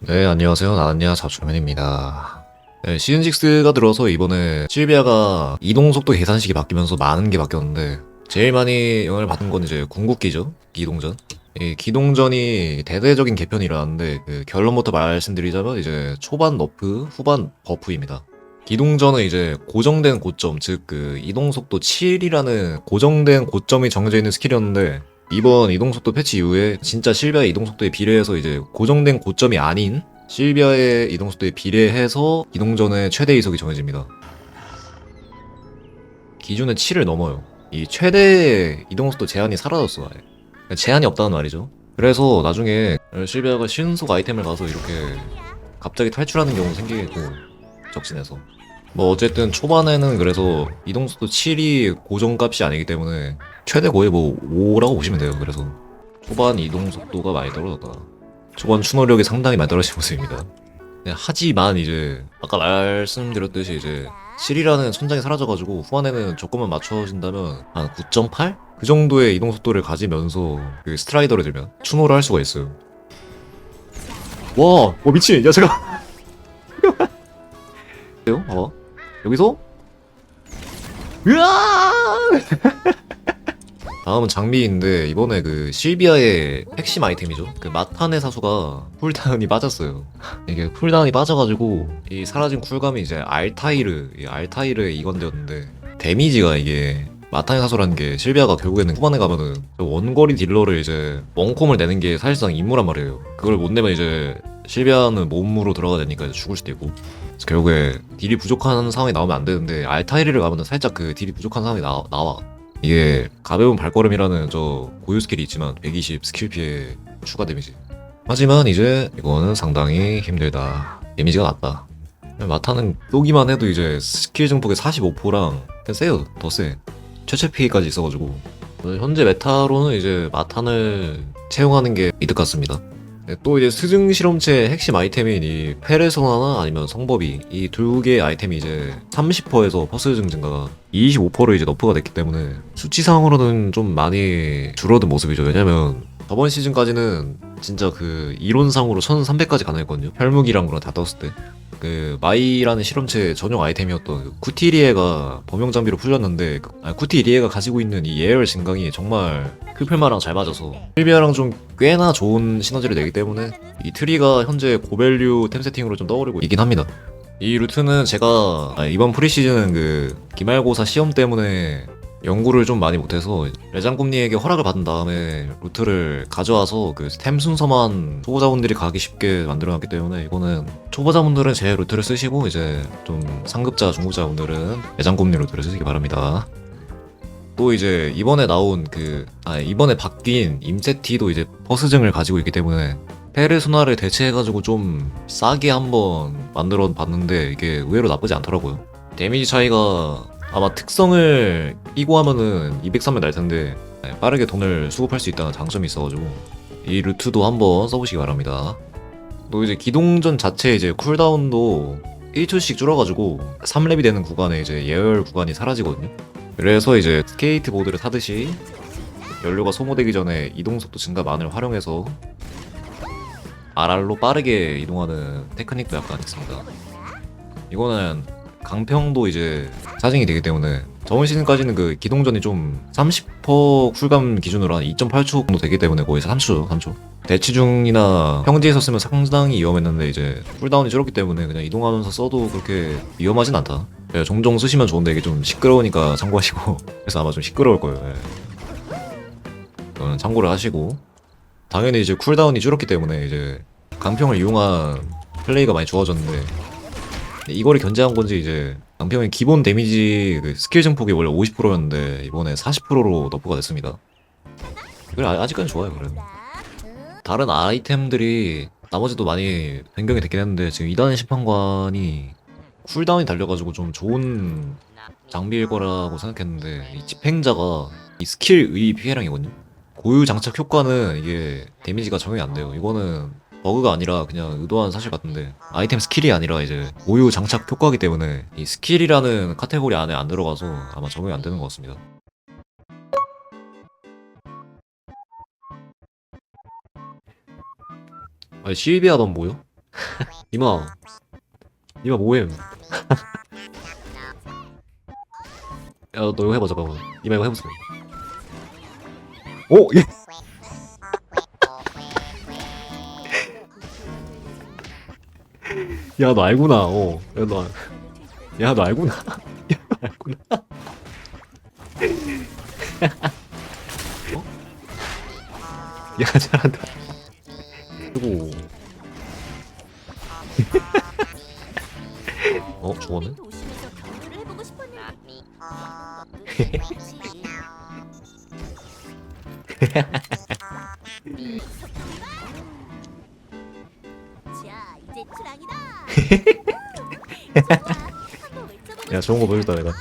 네, 안녕하세요. 나은야 자주맨입니다. 네, 시즌6가 들어서 이번에 실비아가 이동속도 계산식이 바뀌면서 많은 게 바뀌었는데, 제일 많이 영향을 받은 건 이제 궁극기죠. 기동전. 이 기동전이 대대적인 개편이 일어났는데, 그 결론부터 말씀드리자면 이제 초반 너프, 후반 버프입니다. 기동전은 이제 고정된 고점, 즉 그 이동속도 7이라는 고정된 고점이 정해져 있는 스킬이었는데, 이번 이동속도 패치 이후에 진짜 실비아의 이동속도에 비례해서 이제 고정된 고점이 아닌 실비아의 이동속도에 비례해서 이동 전의 최대 이속이 정해집니다. 기준은 7을 넘어요. 이 최대 이동속도 제한이 사라졌어. 아예. 제한이 없다는 말이죠. 그래서 나중에 실비아가 신속 아이템을 가서 이렇게 갑자기 탈출하는 경우 생기고 적진에서 뭐 어쨌든 초반에는 그래서 이동속도 7이 고정값이 아니기 때문에 최대 거의 뭐 5라고 보시면 돼요. 그래서 초반 이동 속도가 많이 떨어졌다. 초반 추노력이 상당히 많이 떨어진 모습입니다. 네, 하지만 이제 아까 말씀드렸듯이 이제 7이라는 천장이 사라져가지고 후반에는 조금만 맞춰진다면 한 9.8? 그 정도의 이동 속도를 가지면서 그 스트라이더를 들면 추노를 할 수가 있어요. 와, 와 미친, 야 제가 봐봐 여기서 으아! 다음은 장비인데 이번에 그 실비아의 핵심 아이템이죠. 그 마탄의 사수가 쿨다운이 빠졌어요. 이게 쿨다운이 빠져가지고 이 사라진 쿨감이 이제 알타이르, 이 알타이르의 이건데였는데 데미지가 이게 마탄의 사수라는 게 실비아가 결국에는 후반에 가면은 원거리 딜러를 이제 원콤을 내는 게 사실상 임무란 말이에요. 그걸 못 내면 이제 실비아는 몸으로 들어가야 되니까 죽을 수도 있고. 그래서 결국에 딜이 부족한 상황이 나오면 안 되는데 알타이르를 가면은 살짝 그 딜이 부족한 상황이 나, 나와. 이게 가벼운 발걸음이라는 저 고유 스킬이 있지만 120 스킬 피해 추가 데미지. 하지만 이제 이거는 상당히 힘들다. 데미지가 낮다. 마타는 쏘기만 해도 이제 스킬 증폭의 45%랑 그냥 세요. 더세. 최체 피해까지 있어가지고. 현재 메타로는 이제 마탄을 채용하는 게 이득 같습니다 네, 또 이제 스승 실험체 핵심 아이템인 이 페르소나나 아니면 성법이 이 두 개의 아이템이 이제 30%에서 퍼스 증가가 25%로 이제 너프가 됐기 때문에 수치상으로는 좀 많이 줄어든 모습이죠. 왜냐면 저번 시즌까지는 진짜 그 이론상으로 1300까지 가능했거든요. 혈무기랑 그런 다 떴을 때. 그 마이라는 실험체 전용 아이템이었던 그 쿠티리에가 범용 장비로 풀렸는데 그- 아니, 쿠티리에가 가지고 있는 이 예열 증강이 정말 클펠마랑 잘 맞아서 실비아랑 좀 꽤나 좋은 시너지를 내기 때문에 이 트리가 현재 고밸류 템 세팅으로 좀 떠오르고 있긴 합니다. 이 루트는 제가 아, 이번 프리시즌은 그 기말고사 시험 때문에 연구를 좀 많이 못해서 레장꿈니에게 허락을 받은 다음에 루트를 가져와서 그템 순서만 초보자분들이 가기 쉽게 만들어놨기 때문에 이거는 초보자분들은 제 루트를 쓰시고 이제 좀 상급자 중급자분들은 레장꿈니 루트를 쓰시기 바랍니다. 또 이제 이번에 나온 그, 아, 이번에 바뀐 임세티도 이제 퍼스증을 가지고 있기 때문에 페르소나를 대체해가지고 좀 싸게 한번 만들어 봤는데 이게 의외로 나쁘지 않더라고요. 데미지 차이가 아마 특성을 끼고 하면은 203면 날 텐데 네, 빠르게 돈을 수급할 수 있다는 장점이 있어가지고 이 루트도 한번 써보시기 바랍니다. 또 이제 기동전 자체 이제 쿨다운도 1초씩 줄어가지고 3렙이 되는 구간에 이제 예열 구간이 사라지거든요. 그래서 이제 스케이트보드를 타듯이 연료가 소모되기 전에 이동속도 증가만을 활용해서 RR로 빠르게 이동하는 테크닉도 약간 있습니다. 이거는 강평도 이제 사진이 되기 때문에 저번 시즌까지는 그 기동전이 좀 30% 쿨감 기준으로 한 2.8초 정도 되기 때문에 거의 3초죠 3초. 대치 중이나 평지에서 쓰면 상당히 위험했는데 이제 쿨다운이 줄었기 때문에 그냥 이동하면서 써도 그렇게 위험하진 않다. 예, 종종 쓰시면 좋은데 이게 좀 시끄러우니까 참고하시고 그래서 아마 좀 시끄러울 거예요. 예. 참고를 하시고. 당연히 이제 쿨다운이 줄었기 때문에 이제 강평을 이용한 플레이가 많이 좋아졌는데 이거를 견제한 건지 이제 강평의 기본 데미지 그 스킬 증폭이 원래 50%였는데 이번에 40%로 너프가 됐습니다. 그래 아- 아직까지 좋아요 그래도. 다른 아이템들이 나머지도 많이 변경이 됐긴 했는데 지금 2단 심판관이 쿨다운이 달려가지고 좀 좋은 장비일 거라고 생각했는데 이 집행자가 이 스킬의 피해량이거든요. 고유 장착 효과는 이게 데미지가 적용이 안 돼요. 이거는 버그가 아니라 그냥 의도한 사실 같은데 아이템 스킬이 아니라 이제 고유 장착 효과이기 때문에 이 스킬이라는 카테고리 안에 안 들어가서 아마 적용이 안 되는 것 같습니다. 아니 실비아 넌 뭐요? 이마 이마 뭐해 야너 이거 해봐 잠깐만 이마 이거 해보세요 오! 예! 야 너 알구나 어. 야 너 야, 너 알구나 야, 너 알구나 어? 야 잘한다 그리고 어 죽었네 야 좋은 거 보여줬다 내가.